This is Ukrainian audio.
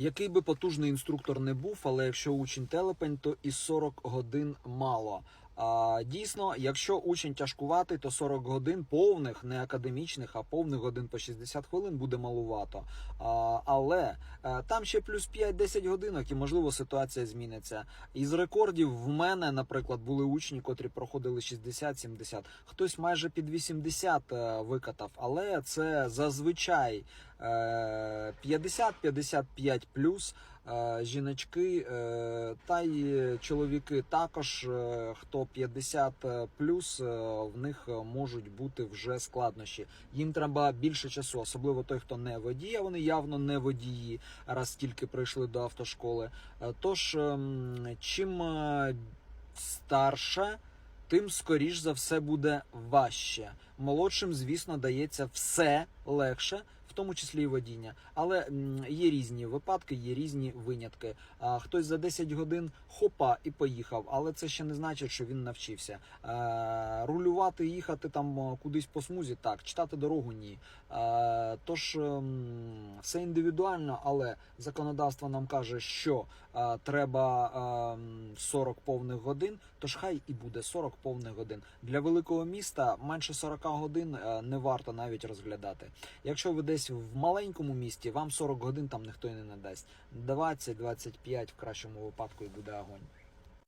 Який би потужний інструктор не був, але якщо учень телепень, то і 40 годин мало. А, дійсно, якщо учень тяжкуватий, то 40 годин повних, не академічних, а повних годин по 60 хвилин буде малувато. А, але е, там ще плюс 5-10 годинок, і можливо ситуація зміниться. Із рекордів в мене, наприклад, були учні, котрі проходили 60-70, хтось майже під 80 е, викатав, але це зазвичай 50-55 плюс. Е, Жіночки е, та й чоловіки також, е, хто 50 плюс, е, в них е, можуть бути вже складнощі. Їм треба більше часу, особливо той, хто не водій, а вони явно не водії, раз тільки прийшли до автошколи. Е, Тож, ем, чим е, старше, тим скоріш за все буде важче. Молодшим, звісно, дається все легше, тому числі і водіння. Але є різні випадки, є різні винятки. Хтось за 10 годин хопа і поїхав, але це ще не значить, що він навчився. Рулювати, їхати там кудись по смузі, так, читати дорогу ні. Тож все індивідуально, але законодавство нам каже, що треба ем, 40 повних годин, тож хай і буде 40 повних годин. Для великого міста менше 40 годин е, не варто навіть розглядати. Якщо ви десь в маленькому місті, вам 40 годин там ніхто і не надасть. 20-25 в кращому випадку і буде огонь.